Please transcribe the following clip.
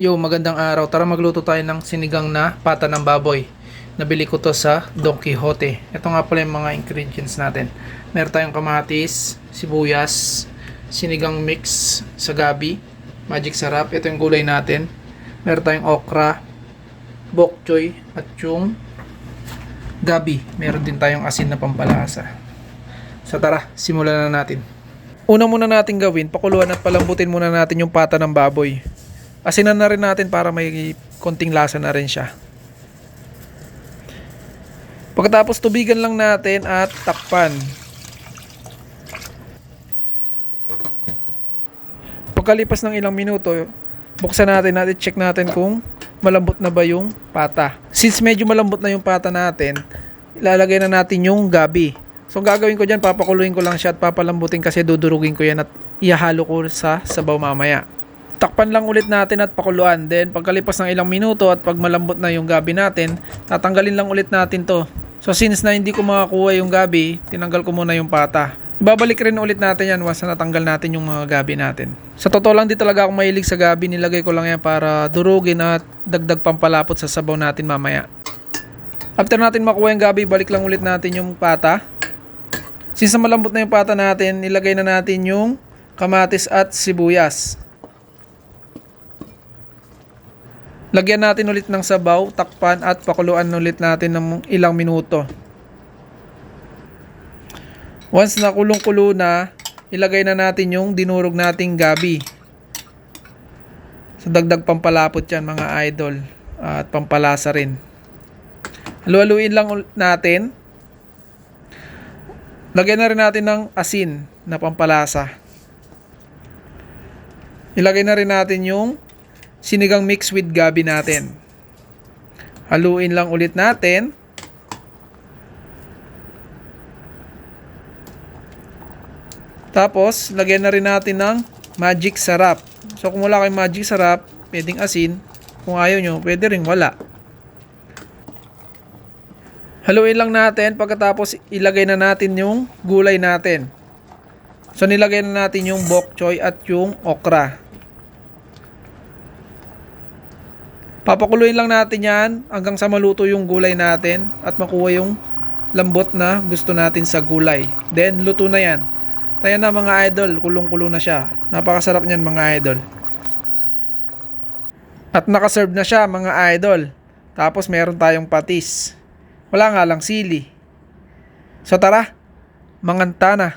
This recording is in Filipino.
Yo, magandang araw. Tara magluto tayo ng sinigang na pata ng baboy. Nabili ko to sa Don Quixote. Ito nga pala yung mga ingredients natin. Meron tayong kamatis, sibuyas, sinigang mix sa gabi, magic sarap. Ito yung gulay natin. Meron tayong okra, bok choy, at yung gabi. Meron din tayong asin na pampalasa. So tara, simulan na natin. Una muna natin gawin, pakuluan at palambutin muna natin yung pata ng baboy. Asinan na rin natin para may konting lasa na rin siya. Pagkatapos tubigan lang natin at takpan. Pagkalipas ng ilang minuto, buksan natin at check natin kung malambot na ba yung pata. Since medyo malambot na yung pata natin, ilalagay na natin yung gabi. So ang gagawin ko dyan, papakuluin ko lang siya at papalambutin kasi dudurugin ko yan at ihalo ko sa sabaw mamaya. Takpan lang ulit natin at pakuluan. Then pagkalipas ng ilang minuto at pag malambot na yung gabi natin, tatanggalin lang ulit natin to. So since na hindi ko makakuha yung gabi, tinanggal ko muna yung pata. Babalik rin ulit natin yan once na natanggal natin yung mga gabi natin. Sa totoo lang di talaga ako mahilig sa gabi, nilagay ko lang yan para durugin at dagdag pampalapot sa sabaw natin mamaya. After natin makuha yung gabi, balik lang ulit natin yung pata. Since malambot na yung pata natin, ilagay na natin yung kamatis at sibuyas. Lagyan natin ulit ng sabaw, takpan at pakuluan ulit natin ng ilang minuto. Once na kulong-kulo na, ilagay na natin yung dinurog nating gabi. Sa dagdag pampalapot yan mga idol at pampalasa rin. Halu-haluin lang natin. Lagyan na rin natin ng asin na pampalasa. Ilagay na rin natin yung sinigang mix with gabi natin. Haluin lang ulit natin. Tapos, lagyan na rin natin ng magic sarap. So, kung wala kayong magic sarap, pwedeng asin. Kung ayaw nyo, pwede rin wala. Haluin lang natin. Pagkatapos, ilagay na natin yung gulay natin. So, nilagay na natin yung bok choy at yung okra. Papakuluin lang natin yan hanggang sa maluto yung gulay natin at makuha yung lambot na gusto natin sa gulay. Then, luto na yan. Tayo na mga idol, kulong-kulo na siya. Napakasarap niyan mga idol. At nakaserve na siya mga idol. Tapos meron tayong patis. Wala nga lang sili. So tara, manganta na.